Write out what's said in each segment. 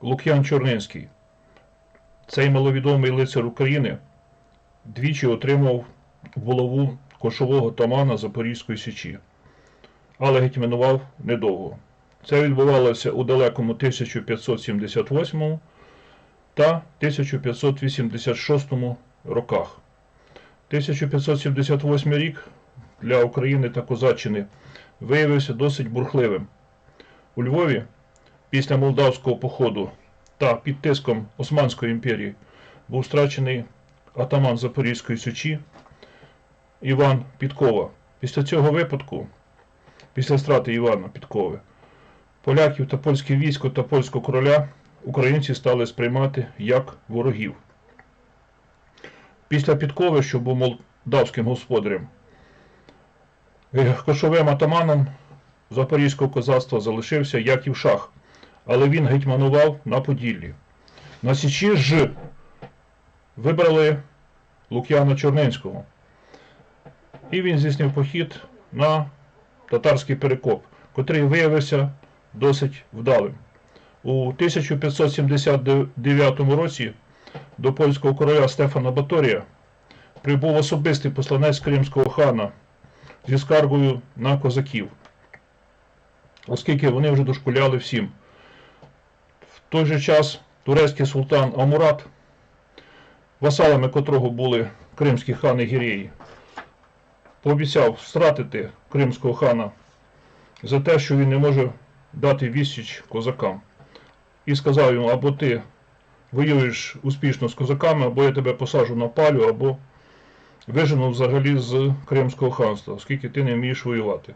Лук'ян Чорнинський. Цей маловідомий лицар України двічі отримав булаву кошового тамана Запорізької Січі, але гетьманував недовго. Це відбувалося у далекому 1578 та 1586 роках. 1578 рік для України та Козаччини виявився досить бурхливим. У Львові після молдавського походу та під тиском Османської імперії був страчений атаман Запорізької Січі Іван Підкова. Після цього випадку, після страти Івана Підкови, поляків та польське військо та польського короля українці стали сприймати як ворогів. Після Підкови, що був молдавським господарем, кошовим атаманом Запорізького козацтва залишився Яків Шах, але він гетьманував на Поділлі. На Січі ж вибрали Лук'яна Чорненського. І він здійснив похід на татарський перекоп, котрий виявився досить вдалим. У 1579 році до польського короля Стефана Баторія прибув особистий посланець кримського хана зі скаргою на козаків, оскільки вони вже дошкуляли всім. В той же час турецький султан Амурат, васалами котрого були кримські хани Гіреї, пообіцяв стратити кримського хана за те, що він не може дати відсіч козакам. І сказав йому, або ти воюєш успішно з козаками, або я тебе посаджу на палю, або вижену взагалі з Кримського ханства, оскільки ти не вмієш воювати.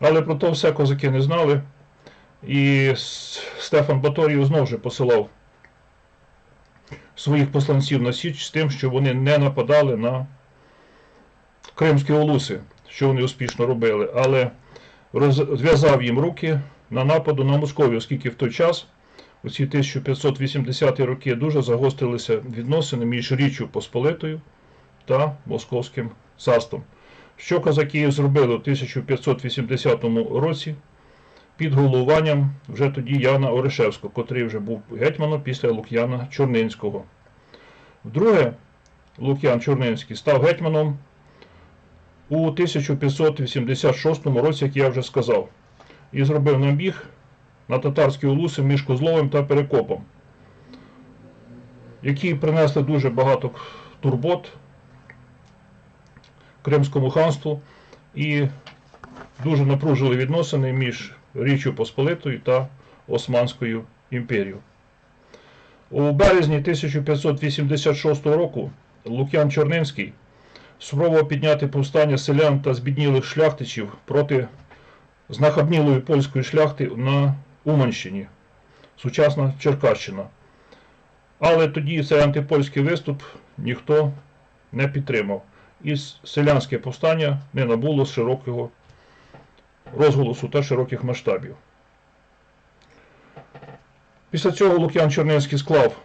Але про то все козаки не знали. І Стефан Баторію знову ж посилав своїх посланців на Січ з тим, що вони не нападали на кримські улуси, що вони успішно робили, але розв'язав їм руки на нападу на Московію, оскільки в той час, у ці 1580-ті роки, дуже загострилися відносини між Річчю Посполитою та Московським царством. Що козаки зробили у 1580 році під головуванням вже тоді Яна Орешевського, котрий вже був гетьманом після Лук'яна Чорнинського. Вдруге, Лук'ян Чорнинський став гетьманом у 1586 році, як я вже сказав, і зробив набіг на татарські улуси між Козловим та Перекопом, які принесли дуже багато турбот Кримському ханству і дуже напружили відносини між Річчю Посполитою та Османською імперією. У березні 1586 року Лук'ян Чорнинський спробував підняти повстання селян та збіднілих шляхтичів проти знахабнілої польської шляхти на Уманщині, сучасна Черкащина. Але тоді цей антипольський виступ ніхто не підтримав. І селянське повстання не набуло широкого розголосу та широких масштабів. Після цього Лук'ян Чорненський склав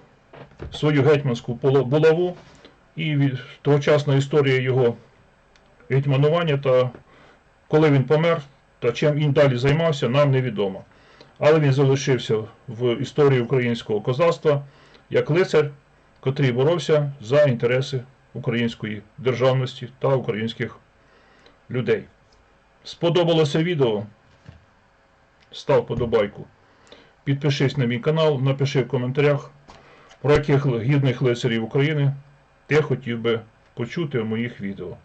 свою гетьманську булаву і тогочасна історія його гетьманування та коли він помер та чим він далі займався, нам невідомо. Але він залишився в історії українського козацтва як лицар, котрий боровся за інтереси української державності та українських людей. Сподобалося відео? Став подобайку. Підпишись на мій канал, напиши в коментарях, про яких гідних лицарів України ти хотів би почути в моїх відео.